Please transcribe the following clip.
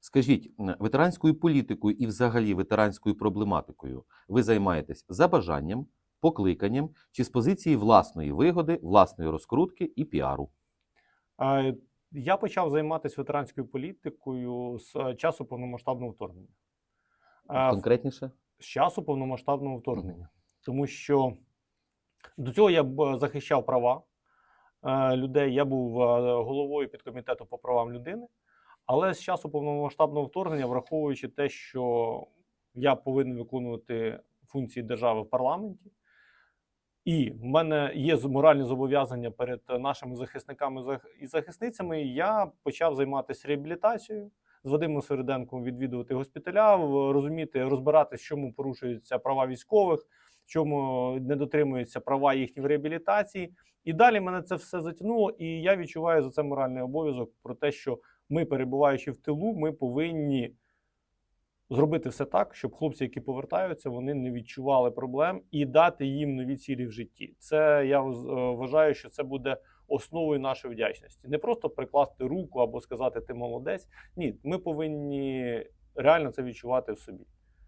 Скажіть, ветеранською політикою і взагалі ветеранською проблематикою ви займаєтесь за бажанням, покликанням чи з позиції власної вигоди, власної розкрутки і піару? Е, Я почав займатися ветеранською політикою з е, часу повномасштабного вторгнення. Е, Конкретніше? З часу повномасштабного вторгнення. Тому що до цього я б захищав права е, людей. Я був е, головою підкомітету по правам людини. Але з часу повномасштабного вторгнення, враховуючи те, що я повинен виконувати функції держави в парламенті, і в мене є моральні зобов'язання перед нашими захисниками і захисницями, я почав займатися реабілітацією. З Вадимом Середенком відвідувати госпіталя, розуміти, розбиратися, чому порушуються права військових, чому не дотримуються права їхні в реабілітації. І далі мене це все затягнуло, і я відчуваю за це моральний обов'язок про те, що ми, перебуваючи в тилу, ми повинні зробити все так, щоб хлопці, які повертаються, вони не відчували проблем і дати їм нові цілі в житті. Це я е, вважаю, що це буде основою нашої вдячності. Не просто прикласти руку або сказати ти молодець. Ні, ми повинні реально це відчувати в собі.